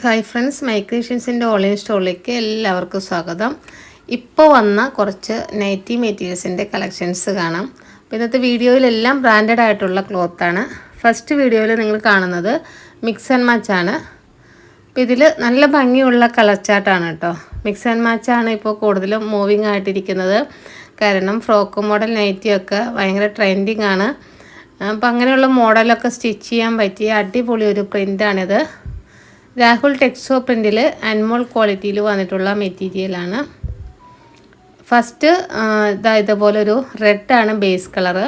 Hi friends മൈക്രീഷൻസിന്റെ online സ്റ്റോറിലേക്ക് എല്ലാവർക്കും സ്വാഗതം. ഇപ്പോൾ വന്ന കുറച്ച് നൈറ്റി മെറ്റീരിയൽസിന്റെ കളക്ഷൻസ് കാണാം. അപ്പോൾ ഇന്നത്തെ വീഡിയോയിലെല്ലാം ബ്രാൻഡഡ് ആയിട്ടുള്ള ക്ലോത്താണ് ഫസ്റ്റ് വീഡിയോയിൽ നിങ്ങൾ കാണുന്നത് മിക്സ് ആൻഡ് മാച്ച് ആണ്. അപ്പോൾ ഇതിൽ നല്ല ഭംഗിയുള്ള കളർ ചാർട്ടാണ് കേട്ടോ മിക്സ് ആൻഡ് മാച്ച് ആണ് ഇപ്പോൾ കൂടുതലും മൂവിങ് ആയിട്ടിരിക്കുന്നത്. കാരണം ഫ്രോക്ക് മോഡൽ നൈറ്റിയൊക്കെ ഭയങ്കര ട്രെൻഡിങ് ആണ്. അപ്പോൾ അങ്ങനെയുള്ള മോഡലൊക്കെ സ്റ്റിച്ച് ചെയ്യാൻ പറ്റിയ അടിപൊളി ഒരു പ്രിന്റാണിത് രാഹുൽ ടെക്സോ പ്രിന്റിൽ അൻമോൾ ക്വാളിറ്റിയിൽ വന്നിട്ടുള്ള മെറ്റീരിയലാണ് ഫസ്റ്റ് ഇതാ ഇതുപോലെ ഇതുപോലൊരു റെഡാണ് ബേസ് കളറ്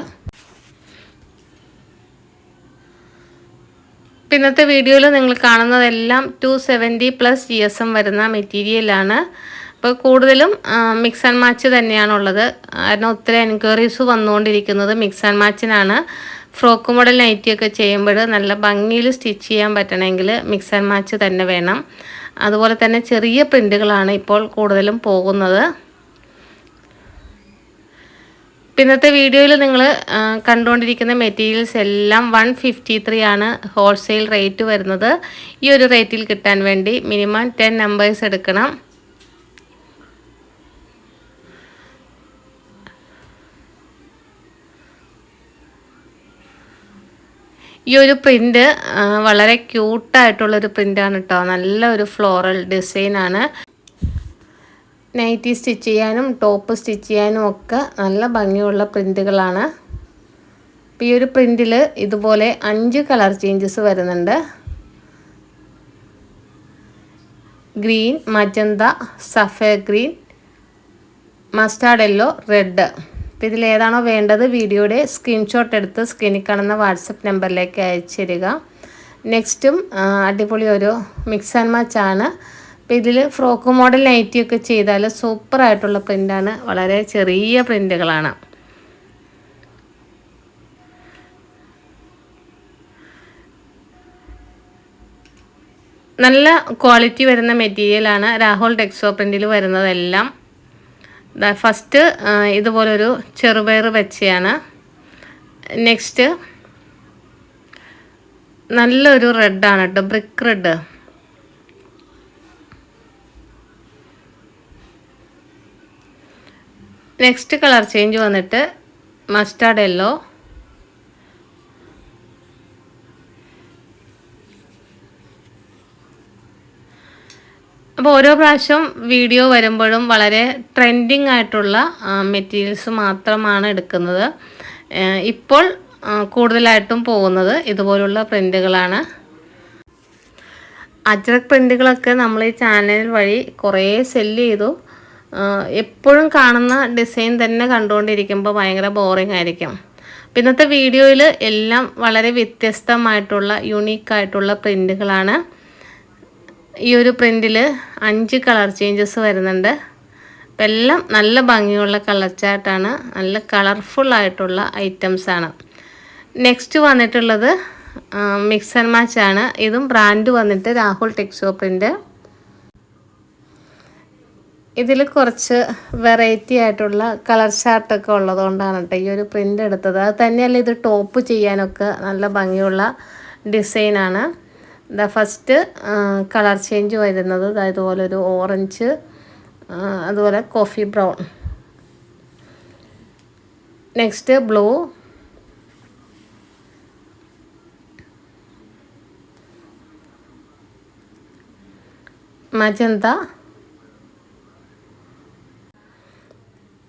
ഇന്നത്തെ വീഡിയോയിൽ നിങ്ങൾ കാണുന്നതെല്ലാം two seventy plus G S M വരുന്ന മെറ്റീരിയലാണ് അപ്പോൾ കൂടുതലും മിക്സ് ആൻഡ് മാച്ച് തന്നെയാണുള്ളത്. കാരണം ഒത്തിരി എൻക്വയറീസ് വന്നുകൊണ്ടിരിക്കുന്നത് മിക്സ് ആൻഡ് മാച്ചിനാണ് ഫ്രോക്ക് മോഡൽ നൈറ്റിയൊക്കെ ചെയ്യുമ്പോൾ നല്ല ഭംഗിയിൽ സ്റ്റിച്ച് ചെയ്യാൻ പറ്റണമെങ്കിൽ മിക്സ് ആൻഡ് മാച്ച് തന്നെ വേണം. അതുപോലെ തന്നെ ചെറിയ പ്രിന്റുകളാണ് ഇപ്പോൾ കൂടുതലും പോകുന്നത്. ഇന്നത്തെ വീഡിയോയിൽ നിങ്ങൾ കണ്ടുകൊണ്ടിരിക്കുന്ന മെറ്റീരിയൽസ് എല്ലാം വൺ ഫിഫ്റ്റി ത്രീ ആണ് ഹോൾസെയിൽ റേറ്റ് വരുന്നത്. ഈ ഒരു റേറ്റിൽ കിട്ടാൻ വേണ്ടി മിനിമം ടെൻ നമ്പേഴ്സ് എടുക്കണം. ഈ ഒരു പ്രിന്റ് വളരെ ക്യൂട്ടായിട്ടുള്ളൊരു പ്രിന്റാണ് കേട്ടോ നല്ല ഒരു ഫ്ലോറൽ ഡിസൈനാണ് നൈറ്റി സ്റ്റിച്ച് ചെയ്യാനും ടോപ്പ് സ്റ്റിച്ച് ചെയ്യാനും ഒക്കെ നല്ല ഭംഗിയുള്ള പ്രിന്റുകളാണ് ഈ ഒരു പ്രിന്റിൽ ഇതുപോലെ അഞ്ച് കളർ ചേഞ്ചസ് വരുന്നുണ്ട്. ഗ്രീൻ മജന്ത സഫേ ഗ്രീൻ മസ്റ്റാർഡ് യെല്ലോ റെഡ് അപ്പോൾ ഇതിലേതാണോ വേണ്ടത് വീഡിയോയുടെ സ്ക്രീൻഷോട്ട് എടുത്ത് സ്ക്രീനിൽ കാണുന്ന വാട്സപ്പ് നമ്പറിലേക്ക് അയച്ചു തരിക നെക്സ്റ്റും അടിപൊളി ഒരു മിക്സ് ആൻഡ് മാച്ച് ആണ്. അപ്പോൾ ഇതിൽ ഫ്രോക്ക് മോഡൽ നൈറ്റി ഒക്കെ ചെയ്താൽ സൂപ്പറായിട്ടുള്ള പ്രിന്റാണ് വളരെ ചെറിയ പ്രിന്റുകളാണ് നല്ല ക്വാളിറ്റി വരുന്ന മെറ്റീരിയലാണ് രാഹുൽ ടെക്സോ പ്രിന്റിൽ വരുന്നതെല്ലാം. ഫസ്റ്റ് ഇതുപോലൊരു ചെറുപയർ വെച്ചയാണ്. നെക്സ്റ്റ് നല്ലൊരു റെഡാണ് കേട്ടോ brick red next colour change വന്നിട്ട് മസ്റ്റാർഡ് യെല്ലോ അപ്പോൾ ഓരോ പ്രാവശ്യം വീഡിയോ വരുമ്പോഴും വളരെ ട്രെൻഡിങ് ആയിട്ടുള്ള മെറ്റീരിയൽസ് മാത്രമാണ് എടുക്കുന്നത്. ഇപ്പോൾ കൂടുതലായിട്ടും പോകുന്നത് ഇതുപോലുള്ള പ്രിന്റുകളാണ് അജ്രക് പ്രിന്റുകളൊക്കെ നമ്മൾ ഈ ചാനൽ വഴി കുറേ സെല്ല് ചെയ്തു. എപ്പോഴും കാണുന്ന ഡിസൈൻ തന്നെ കണ്ടുകൊണ്ടിരിക്കുമ്പോൾ ഭയങ്കര ബോറിംഗ് ആയിരിക്കും. ഇന്നത്തെ വീഡിയോയിൽ എല്ലാം വളരെ വ്യത്യസ്തമായിട്ടുള്ള യുണീക്കായിട്ടുള്ള പ്രിന്റുകളാണ് ഈ ഒരു പ്രിന്റിൽ അഞ്ച് കളർ ചേഞ്ചസ് വരുന്നുണ്ട്. അപ്പം എല്ലാം നല്ല ഭംഗിയുള്ള കളർ ചാർട്ടാണ് നല്ല കളർഫുൾ ആയിട്ടുള്ള ഐറ്റംസ് ആണ്. നെക്സ്റ്റ് വന്നിട്ടുള്ളത് മിക്സ് ആൻഡ് മാച്ച് ആണ്. ഇതും ബ്രാൻഡ് വന്നിട്ട് രാഹുൽ ടെക് ഷോപ്പിന്റെ ഇതിൽ കുറച്ച് വെറൈറ്റി ആയിട്ടുള്ള കളർ ചാർട്ടൊക്കെ ഉള്ളതുകൊണ്ടാണ് കേട്ടോ ഈ ഒരു പ്രിന്റ് എടുത്തത്. അത് തന്നെയല്ല ഇത് ടോപ്പ് ചെയ്യാനൊക്കെ നല്ല ഭംഗിയുള്ള ഡിസൈനാണ് ദ ഫസ്റ്റ് കളർ ചേഞ്ച് വരുന്നത്. ഇതുപോലെ ഒരു ഓറഞ്ച് അതുപോലെ coffee brown next blue magenta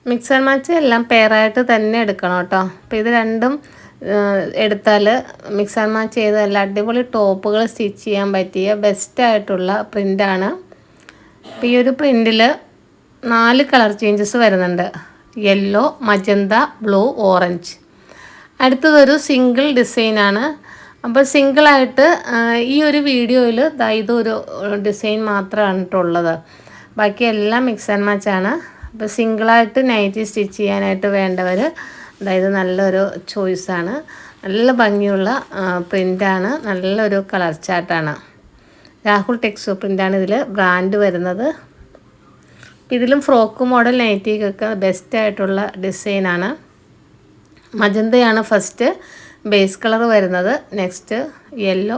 mix and match എല്ലാം പെയറായിട്ട് തന്നെ എടുക്കണം കേട്ടോ. അപ്പോൾ ഇത് രണ്ടും എടുത്താൽ മിക്സ് ആൻഡ് മാച്ച് ചെയ്ത് നല്ല അടിപൊളി ടോപ്പുകൾ സ്റ്റിച്ച് ചെയ്യാൻ പറ്റിയ ബെസ്റ്റായിട്ടുള്ള പ്രിന്റാണ് അപ്പോൾ ഈ ഒരു പ്രിന്റിൽ നാല് കളർ ചേഞ്ചസ് വരുന്നുണ്ട്. യെല്ലോ മജന്ത ബ്ലൂ ഓറഞ്ച് അടുത്തതൊരു സിംഗിൾ ഡിസൈനാണ് അപ്പോൾ സിംഗിളായിട്ട് ഈ ഒരു വീഡിയോയിൽ ഇതൊരു ഡിസൈൻ മാത്രമാണ് കേട്ടുള്ളത് ബാക്കി എല്ലാം മിക്സ് ആൻഡ് മാച്ചാണ് അപ്പോൾ സിംഗിളായിട്ട് നൈറ്റി സ്റ്റിച്ച് ചെയ്യാനായിട്ട് വേണ്ടവർ അതായത് നല്ലൊരു ചോയ്സാണ് നല്ല ഭംഗിയുള്ള പ്രിന്റാണ് നല്ലൊരു കളർ ചാർട്ടാണ് രാഹുൽ ടെക്സ് പ്രിന്റാണ് ഇതിൽ ബ്രാൻഡ് വരുന്നത്. ഇതിലും ഫ്രോക്ക് മോഡൽ നൈറ്റിക്കൊക്കെ ബെസ്റ്റ് ആയിട്ടുള്ള ഡിസൈനാണ് മജന്തയാണ് ഫസ്റ്റ് ബേസ് കളർ വരുന്നത്. നെക്സ്റ്റ് യെല്ലോ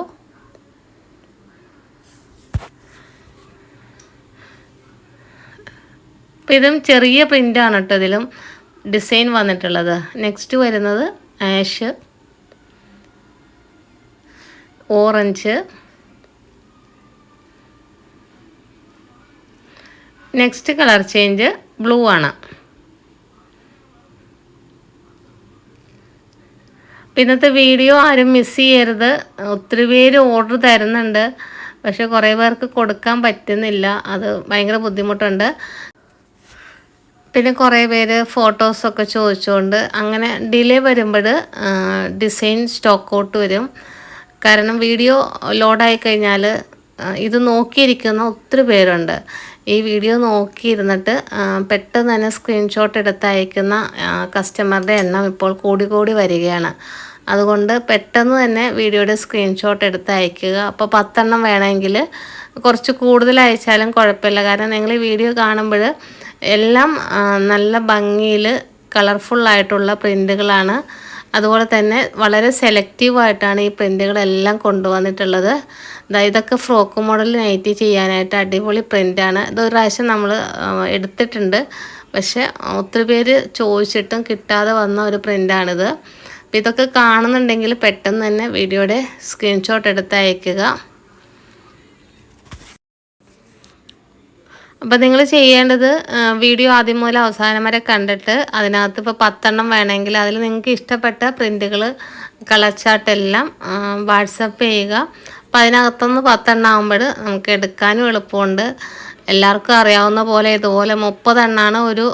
ഇതും ചെറിയ പ്രിന്റാണ് കേട്ടോ ഇതിലും. ഡിസൈൻ വന്നിട്ടുള്ളത്. നെക്സ്റ്റ് വരുന്നത് ash orange. Next colour change blue ആണ്. ഇന്നത്തെ വീഡിയോ ആരും മിസ് ചെയ്യരുത്. ഒത്തിരി പേര് ഓർഡർ തരുന്നുണ്ട്. പക്ഷെ കുറേ പേർക്ക് കൊടുക്കാൻ പറ്റുന്നില്ല. അത് ഭയങ്കര ബുദ്ധിമുട്ടുണ്ട്. പിന്നെ കുറേ പേര് ഫോട്ടോസൊക്കെ ചോദിച്ചുകൊണ്ട് അങ്ങനെ ഡിലേ വരുമ്പോൾ ഡിസൈൻ സ്റ്റോക്ക് ഔട്ട് വരും. കാരണം വീഡിയോ ലോഡായി കഴിഞ്ഞാൽ ഇത് നോക്കിയിരിക്കുന്ന ഒത്തിരി പേരുണ്ട്. ഈ വീഡിയോ നോക്കിയിരുന്നിട്ട് പെട്ടെന്ന് തന്നെ സ്ക്രീൻഷോട്ട് എടുത്ത് അയക്കുന്ന കസ്റ്റമറുടെ എണ്ണം ഇപ്പോൾ കൂടി കൂടി വരികയാണ്. അതുകൊണ്ട് പെട്ടെന്ന് തന്നെ വീഡിയോയുടെ സ്ക്രീൻഷോട്ട് എടുത്ത് അയക്കുക അപ്പോൾ പത്തെണ്ണം വേണമെങ്കിൽ കുറച്ച് കൂടുതൽ അയച്ചാലും കുഴപ്പമില്ല. കാരണം നിങ്ങൾ ഈ വീഡിയോ കാണുമ്പോൾ എല്ലാം നല്ല ഭംഗിയിൽ കളർഫുള്ളായിട്ടുള്ള പ്രിന്റുകളാണ് അതുപോലെ തന്നെ വളരെ സെലക്റ്റീവായിട്ടാണ് ഈ പ്രിന്റുകളെല്ലാം കൊണ്ടുവന്നിട്ടുള്ളത്. ഇതൊക്കെ ഫ്രോക്ക് മോഡൽ നൈറ്റി ചെയ്യാനായിട്ട് അടിപൊളി പ്രിന്റാണ് ഇതൊരു പ്രാവശ്യം നമ്മൾ എടുത്തിട്ടുണ്ട്. പക്ഷെ ഒത്തിരി പേര് ചോദിച്ചിട്ടും കിട്ടാതെ വന്ന ഒരു പ്രിന്റാണിത് അപ്പോൾ ഇതൊക്കെ കാണുന്നുണ്ടെങ്കിൽ പെട്ടെന്ന് തന്നെ വീഡിയോയുടെ സ്ക്രീൻഷോട്ട് എടുത്ത് അയക്കുക അപ്പോൾ നിങ്ങൾ ചെയ്യേണ്ടത് വീഡിയോ ആദ്യം മുതൽ അവസാനം വരെ കണ്ടിട്ട് അതിനകത്ത് ഇപ്പോൾ പത്തെണ്ണം വേണമെങ്കിൽ അതിൽ നിങ്ങൾക്ക് ഇഷ്ടപ്പെട്ട പ്രിന്റുകൾ എല്ലാം വാട്സപ്പ് ചെയ്യുക. അപ്പോൾ അതിനകത്തുനിന്ന് പത്തെണ്ണം ആകുമ്പോൾ നമുക്ക് എടുക്കാനും എളുപ്പമുണ്ട്. എല്ലാവർക്കും അറിയാവുന്ന പോലെ ഇതുപോലെ മുപ്പതെണ്ണമാണ് ഒരു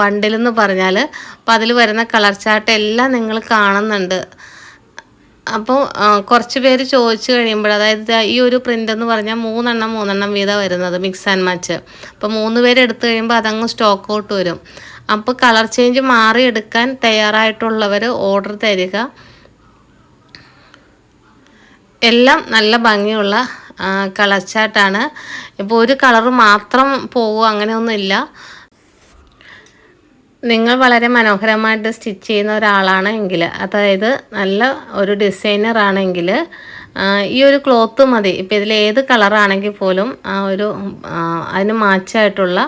ബണ്ടിലെന്ന് പറഞ്ഞാൽ അപ്പോൾ അതിൽ വരുന്ന കളർ എല്ലാം നിങ്ങൾ കാണുന്നുണ്ട്. അപ്പോൾ കുറച്ച് പേര് ചോദിച്ചു കഴിയുമ്പോൾ അതായത് ഈ ഒരു പ്രിന്റ് എന്ന് പറഞ്ഞാൽ മൂന്നെണ്ണം മൂന്നെണ്ണം വീതം വരുന്നത് മിക്സ് ആൻഡ് മാച്ച് അപ്പോൾ മൂന്ന് പേര് എടുത്തു കഴിയുമ്പോൾ അതങ്ങ് സ്റ്റോക്ക് ഔട്ട് വരും. അപ്പോൾ കളർ ചേഞ്ച് മാറി എടുക്കാൻ തയ്യാറായിട്ടുള്ളവർ ഓർഡർ തരിക. എല്ലാം നല്ല ഭംഗിയുള്ള കളർ ചാർട്ടാണ് ഇപ്പോൾ ഒരു കളർ മാത്രം പോവുക അങ്ങനെയൊന്നുമില്ല. നിങ്ങൾ വളരെ മനോഹരമായിട്ട് സ്റ്റിച്ച് ചെയ്യുന്ന ഒരാളാണ് എങ്കിൽ അതായത് നല്ല ഒരു ഡിസൈനർ ആണെങ്കിൽ ഈ ഒരു ക്ലോത്ത് മതി. ഇപ്പോൾ ഇതിൽ ഏത് കളറാണെങ്കിൽ പോലും ആ ഒരു അതിന് മാച്ചായിട്ടുള്ള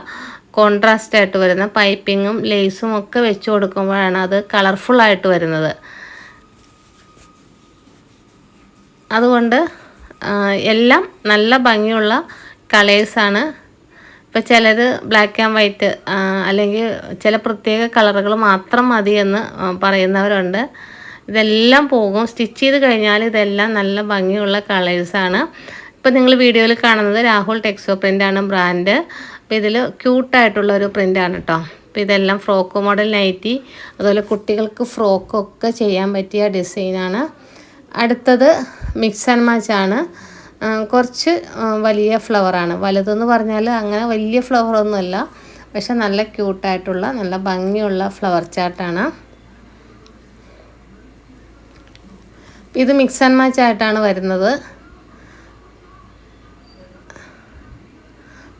കോൺട്രാസ്റ്റ് ആയിട്ട് വരുന്ന പൈപ്പിങ്ങും ലേസും ഒക്കെ വെച്ച് കൊടുക്കുമ്പോഴാണ് അത് കളർഫുള്ളായിട്ട് വരുന്നത്. അതുകൊണ്ട് എല്ലാം നല്ല ഭംഗിയുള്ള കളേഴ്സാണ് ഇപ്പോൾ ചിലത് ബ്ലാക്ക് ആൻഡ് വൈറ്റ് അല്ലെങ്കിൽ ചില പ്രത്യേക കളറുകൾ മാത്രം മതി എന്ന് പറയുന്നവരുണ്ട്. ഇതെല്ലാം പോകും. സ്റ്റിച്ച് ചെയ്ത് കഴിഞ്ഞാൽ ഇതെല്ലാം നല്ല ഭംഗിയുള്ള കളേഴ്സാണ് ഇപ്പം നിങ്ങൾ വീഡിയോയിൽ കാണുന്നത് രാഹുൽ ടെക്സോ പ്രിന്റാണ് ബ്രാൻഡ് അപ്പോൾ ഇതിൽ ക്യൂട്ടായിട്ടുള്ള ഒരു പ്രിന്റാണ് കേട്ടോ അപ്പോൾ ഇതെല്ലാം ഫ്രോക്ക് മോഡൽ നൈറ്റി അതുപോലെ കുട്ടികൾക്ക് ഫ്രോക്കൊക്കെ ചെയ്യാൻ പറ്റിയ ഡിസൈനാണ് അടുത്തത് മിക്സ് ആൻഡ് മാച്ച് ആണ്. കുറച്ച് വലിയ ഫ്ലവറാണ് വലുതെന്ന് പറഞ്ഞാൽ അങ്ങനെ വലിയ ഫ്ലവറൊന്നുമല്ല പക്ഷെ നല്ല ക്യൂട്ടായിട്ടുള്ള നല്ല ഭംഗിയുള്ള ഫ്ലവർ ചാട്ടാണ് ഇത് മിക്സ് ആൻഡ് മാച്ച് ആയിട്ടാണ് വരുന്നത്.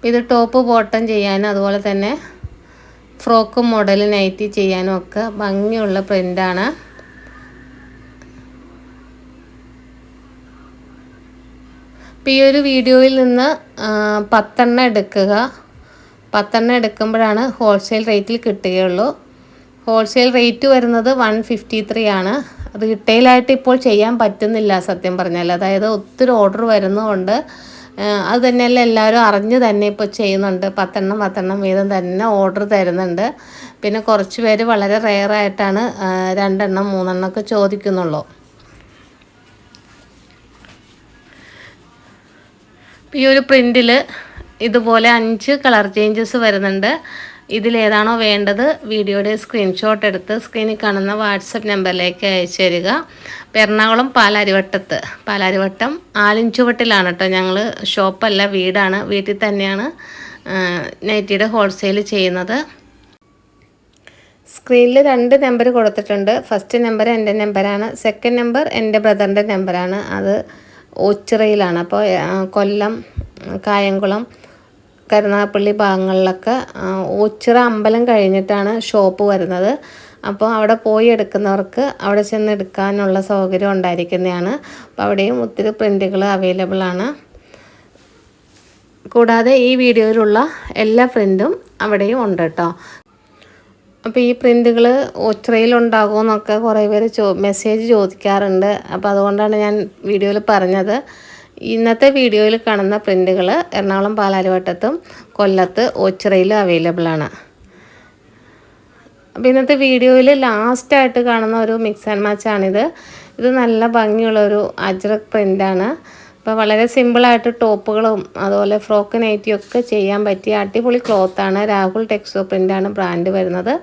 ഇത് ടോപ്പ് ബോട്ടം ചെയ്യാനും അതുപോലെ തന്നെ ഫ്രോക്ക് മോഡൽ നൈറ്റി ചെയ്യാനും ഒക്കെ ഭംഗിയുള്ള പ്രിന്റാണ് അപ്പോൾ ഈ ഒരു വീഡിയോയിൽ നിന്ന് പത്തെണ്ണം എടുക്കുക. പത്തെണ്ണം എടുക്കുമ്പോഴാണ് ഹോൾസെയിൽ റേറ്റിൽ കിട്ടുകയുള്ളൂ. ഹോൾസെയിൽ റേറ്റ് വരുന്നത് വൺ ഫിഫ്റ്റി ത്രീ ആണ് റീറ്റെയിലായിട്ട് ഇപ്പോൾ ചെയ്യാൻ പറ്റുന്നില്ല സത്യം പറഞ്ഞാൽ അതായത് ഒത്തിരി ഓർഡർ വരുന്നതുകൊണ്ട് അത് തന്നെയല്ല എല്ലാവരും അറിഞ്ഞ് തന്നെ ഇപ്പോൾ ചെയ്യുന്നുണ്ട്. പത്തെണ്ണം പത്തെണ്ണം വീതം തന്നെ ഓർഡർ തരുന്നുണ്ട്. പിന്നെ കുറച്ച് പേര് വളരെ റെയറായിട്ടാണ് രണ്ടെണ്ണം മൂന്നെണ്ണമൊക്കെ ചോദിക്കുന്നുള്ളൂ. ഈ ഒരു പ്രിന്റിൽ ഇതുപോലെ അഞ്ച് കളർ ചേഞ്ചസ് വരുന്നുണ്ട്. ഇതിലേതാണോ വേണ്ടത് വീഡിയോയുടെ സ്ക്രീൻഷോട്ട് എടുത്ത് സ്ക്രീനിൽ കാണുന്ന വാട്സപ്പ് നമ്പറിലേക്ക് അയച്ചു തരിക. എറണാകുളം പാലാരിവട്ടത്ത്. പാലാരിവട്ടം ആലിഞ്ചുവട്ടിലാണ് കേട്ടോ ഞങ്ങൾ ഷോപ്പല്ല വീടാണ് വീട്ടിൽ തന്നെയാണ് നൈറ്റിയുടെ ഹോൾസെയിൽ ചെയ്യുന്നത്. സ്ക്രീനിൽ രണ്ട് നമ്പർ കൊടുത്തിട്ടുണ്ട്. ഫസ്റ്റ് നമ്പർ എന്റെ നമ്പറാണ് സെക്കൻഡ് നമ്പർ എന്റെ ബ്രദറിന്റെ നമ്പറാണ് അത് ഓച്ചിറയിലാണ്. അപ്പോൾ കൊല്ലം കായംകുളം കരുനാഗപ്പള്ളി ഭാഗങ്ങളിലൊക്കെ ഓച്ചിറ അമ്പലം കഴിഞ്ഞിട്ടാണ് ഷോപ്പ് വരുന്നത്. അപ്പോൾ അവിടെ പോയി എടുക്കുന്നവർക്ക് അവിടെ ചെന്ന് എടുക്കാനുള്ള സൗകര്യം ഉണ്ടായിരിക്കുന്നതാണ്. അപ്പോൾ അവിടെയും ഒത്തിരി പ്രിന്റുകൾ അവൈലബിൾ ആണ്. കൂടാതെ ഈ വീഡിയോയിലുള്ള എല്ലാ പ്രിന്റും അവിടെയും ഉണ്ട് കേട്ടോ. അപ്പോൾ ഈ പ്രിന്റുകൾ ഒച്ചറയിലുണ്ടാകുമെന്നൊക്കെ കുറേ പേര് ചോ മെസ്സേജ് ചോദിക്കാറുണ്ട്. അപ്പോൾ അതുകൊണ്ടാണ് ഞാൻ വീഡിയോയിൽ പറഞ്ഞത്. ഇന്നത്തെ വീഡിയോയിൽ കാണുന്ന പ്രിന്റുകൾ എറണാകുളം പാലാരിവട്ടത്തും കൊല്ലത്ത് ഓച്ചിറയിലും അവൈലബിൾ ആണ് അപ്പോൾ ഇന്നത്തെ വീഡിയോയിൽ ലാസ്റ്റായിട്ട് കാണുന്ന ഒരു മിക്സ് ആൻഡ് മാച്ചാണിത് ഇത് നല്ല ഭംഗിയുള്ളൊരു അജ്രക് പ്രിന്റാണ് അപ്പോൾ വളരെ സിമ്പിളായിട്ട് ടോപ്പുകളും അതുപോലെ ഫ്രോക്ക് നൈറ്റിയും ഒക്കെ ചെയ്യാൻ പറ്റിയ അടിപൊളി ക്ലോത്താണ് രാഹുൽ ടെക്സോ പ്രിന്റാണ് ബ്രാൻഡ് വരുന്നത്.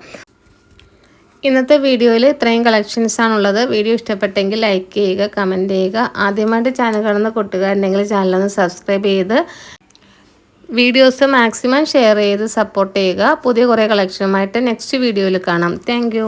ഇന്നത്തെ വീഡിയോയിൽ ഇത്രയും കളക്ഷൻസ് ആണുള്ളത് വീഡിയോ ഇഷ്ടപ്പെട്ടെങ്കിൽ ലൈക്ക് ചെയ്യുക കമന്റ് ചെയ്യുക. ആദ്യമായിട്ട് ചാനൽ കാണുന്ന കൂട്ടുകാരുണ്ടെങ്കിൽ ചാനലൊന്ന് സബ്സ്ക്രൈബ് ചെയ്ത് വീഡിയോസ് മാക്സിമം ഷെയർ ചെയ്ത് സപ്പോർട്ട് ചെയ്യുക. പുതിയ കുറേ കളക്ഷനുമായിട്ട് നെക്സ്റ്റ് വീഡിയോയിൽ കാണാം. താങ്ക്